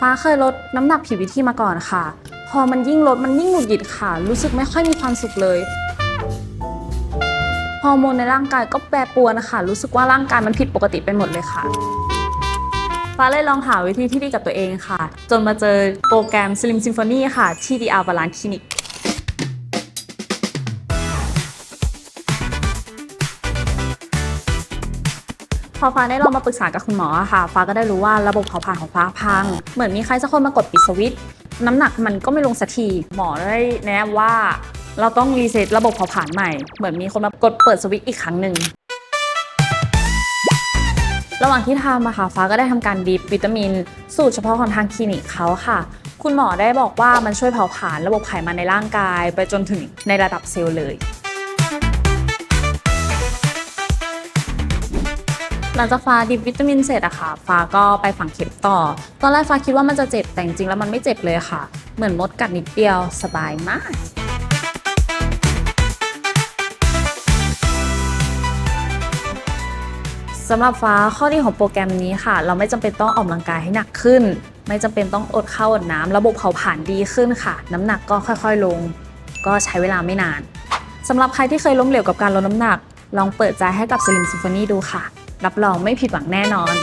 ฟ้าเคยลดน้ำหนักผิดวิธีมาก่อนค่ะ พอมันยิ่งลดมันยิ่งหงุดหงิดค่ะ รู้สึกไม่ค่อยมีความสุขเลยฮอร์โมนในร่างกายก็แปรปรวนนะคะรู้สึกว่าร่างกายมันผิดปกติไปหมดเลยค่ะ ฟ้าเลยลองหาวิธีที่ดีกับตัวเองค่ะ จนมาเจอโปรแกรม Slim Symphony ค่ะ ที่ DR Balance Clinic พอฟ้าได้ลองมาปรึกษากับคุณหมอค่ะ ฟ้าก็ได้รู้ว่าระบบเผาผลาญของฟ้าพัง เหมือนมีใครสักคนมากดปิดสวิตช์น้ำหนักมันก็ไม่ลงสักทีหมอได้แนะนำว่า เราต้องรีเซ็ตระบบเผาผลาญใหม่ เหมือนมีคนมากดเปิดสวิตช์อีกครั้งหนึ่งระหว่างที่ทำอะค่ะฟ้าก็ได้ทำการดริปวิตามิน สูตรเฉพาะของทางคลินิกเขาค่ะ คุณหมอได้บอกว่ามันช่วยเผาผลาญระบบไขมันในร่างกาย ไปจนถึงในระดับเซลล์เลย หลังจากฟ้าดริปวิตามินเสร็จอะค่ะ ฟ้าก็ไปฝังเข็มต่อ ตอนแรกฟ้าคิดว่ามันจะเจ็บแต่จริงๆแล้วมันไม่เจ็บเลยค่ะ เหมือนมดกัดนิดเดียวสบายมากสำหรับฟ้าข้อดีของโปรแกรมนี้ค่ะ เราไม่จำเป็นต้องออกกำลังกายให้หนักขึ้น ไม่จำเป็นต้องอดข้าวอดน้ำระบบเผาผลาญดีขึ้นค่ะ น้ำหนักก็ค่อยๆลง ก็ใช้เวลาไม่นานสำหรับใครที่เคยล้มเหลวกับการลดน้ำหนัก ลองเปิดใจให้กับ Slim Symphony ดูค่ะ รับรองไม่ผิดหวังแน่นอน